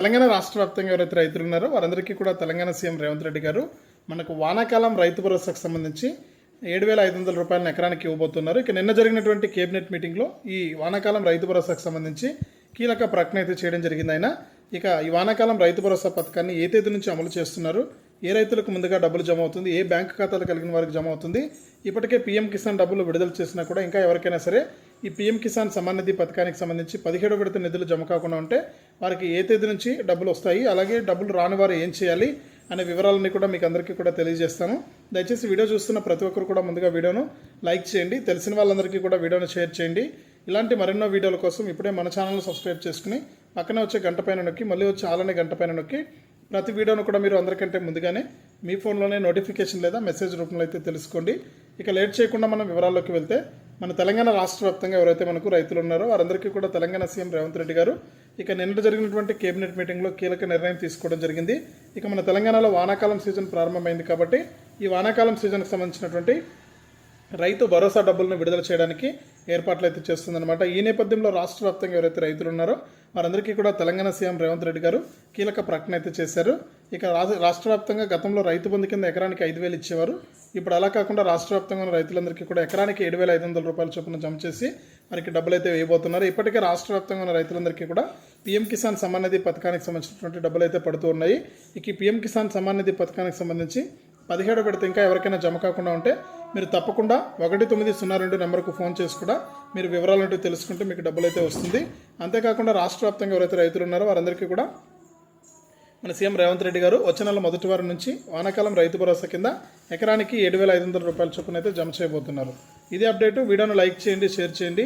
తెలంగాణ రాష్ట్ర వ్యాప్తంగా ఎవరైతే రైతులు ఉన్నారో వారందరికీ కూడా తెలంగాణ సీఎం రేవంత్ రెడ్డి గారు మనకు వానాకాలం రైతు భరోసాకు సంబంధించి ఏడు వేల ఐదు వందల రూపాయలను ఎకరానికి ఇవ్వబోతున్నారు. ఇక నిన్న జరిగినటువంటి కేబినెట్ మీటింగ్లో ఈ వానాకాలం రైతు భరోసాకు సంబంధించి కీలక ప్రకటన అయితే చేయడం జరిగింది. ఆయన ఇక ఈ వానాకాలం రైతు భరోసా పథకాన్ని ఏ తేదీ నుంచి అమలు చేస్తున్నారు? ఏ రైతులకు ముందుగా డబ్బులు జమ అవుతుంది? ఏ బ్యాంకు ఖాతాలు కలిగిన వారికి జమ అవుతుంది? ఇప్పటికే పీఎం కిసాన్ డబ్బులు విడుదల చేసినా కూడా ఇంకా ఎవరికైనా సరే ఈ పీఎం కిసాన్ సమ్మాన్ నిధి పథకానికి సంబంధించి పదిహేడో విడత నిధులు జమ కాకుండా ఉంటే వారికి ఏ తేదీ నుంచి డబ్బులు వస్తాయి? అలాగే డబ్బులు రాని వారు ఏం చేయాలి? అనే వివరాలన్నీ కూడా మీకు అందరికీ కూడా తెలియజేస్తాను. దయచేసి వీడియో చూస్తున్న ప్రతి ఒక్కరు కూడా ముందుగా వీడియోను లైక్ చేయండి. తెలిసిన వాళ్ళందరికీ కూడా వీడియోను షేర్ చేయండి. ఇలాంటి మరెన్నో వీడియోల కోసం ఇప్పుడే మన ఛానల్ సబ్స్క్రైబ్ చేసుకుని పక్కనే వచ్చే గంట పైన నొక్కి మళ్ళీ వచ్చే ఆలనే గంట పైన నొక్కి ప్రతి వీడియోను కూడా మీరు అందరికంటే ముందుగానే మీ ఫోన్లోనే నోటిఫికేషన్ లేదా మెసేజ్ రూపంలో అయితే తెలుసుకోండి. ఇక లేట్ చేయకుండా మనం వివరాల్లోకి వెళ్తే మన తెలంగాణ రాష్ట్ర వ్యాప్తంగా ఎవరైతే మనకు రైతులు ఉన్నారో వారందరికీ కూడా తెలంగాణ సీఎం రేవంత్ రెడ్డి గారు ఇక నిన్న జరిగినటువంటి కేబినెట్ మీటింగ్లో కీలక నిర్ణయం తీసుకోవడం జరిగింది. ఇక మన తెలంగాణలో వానాకాలం సీజన్ ప్రారంభమైంది కాబట్టి ఈ వానాకాలం సీజన్కి సంబంధించినటువంటి రైతు భరోసా డబ్బులను విడుదల చేయడానికి ఏర్పాట్లు అయితే చేస్తుందన్నమాట. ఈ నేపథ్యంలో రాష్ట్ర వ్యాప్తంగా ఎవరైతే రైతులు ఉన్నారో వారందరికీ కూడా తెలంగాణ సీఎం రేవంత్ రెడ్డి గారు కీలక ప్రకటన అయితే చేశారు. ఇక రాష్ట్ర వ్యాప్తంగా గతంలో రైతు బంధు కింద ఎకరానికి ఐదు వేలు ఇచ్చేవారు. ఇప్పుడు అలా కాకుండా రాష్ట్ర వ్యాప్తంగా ఉన్న రైతులందరికీ కూడా ఎకరానికి ఏడు వేల ఐదు వందల రూపాయల చొప్పున జమ చేసి వారికి డబ్బులు అయితే వేయబోతున్నారు. ఇప్పటికే రాష్ట్ర వ్యాప్తంగా ఉన్న రైతులందరికీ కూడా పీఎం కిసాన్ సమ్మాన్ నిధి పథకానికి సంబంధించినటువంటి డబ్బులు అయితే పడుతూ ఉన్నాయి. ఇక పీఎం కిసాన్ సమ్మాన్ నిధి పథకానికి సంబంధించి పదిహేడు విడత ఇంకా ఎవరికైనా జమ కాకుండా ఉంటే మీరు తప్పకుండా ఒకటి తొమ్మిది సున్నా రెండు నెంబర్కు ఫోన్ చేసి కూడా మీరు వివరాలంటూ తెలుసుకుంటే మీకు డబ్బులు అయితే వస్తుంది. అంతేకాకుండా రాష్ట్ర వ్యాప్తంగా ఎవరైతే రైతులు ఉన్నారో వారందరికీ కూడా మన సీఎం రేవంత్ రెడ్డి గారు వచ్చే నెల మొదటి వారం నుంచి వానాకాలం రైతు భరోసా కింద ఎకరానికి ఏడు వేల ఐదు వందల రూపాయల చొప్పున అయితే జమ చేయబోతున్నారు. ఇదే అప్డేట్. వీడియోను లైక్ చేయండి షేర్ చేయండి.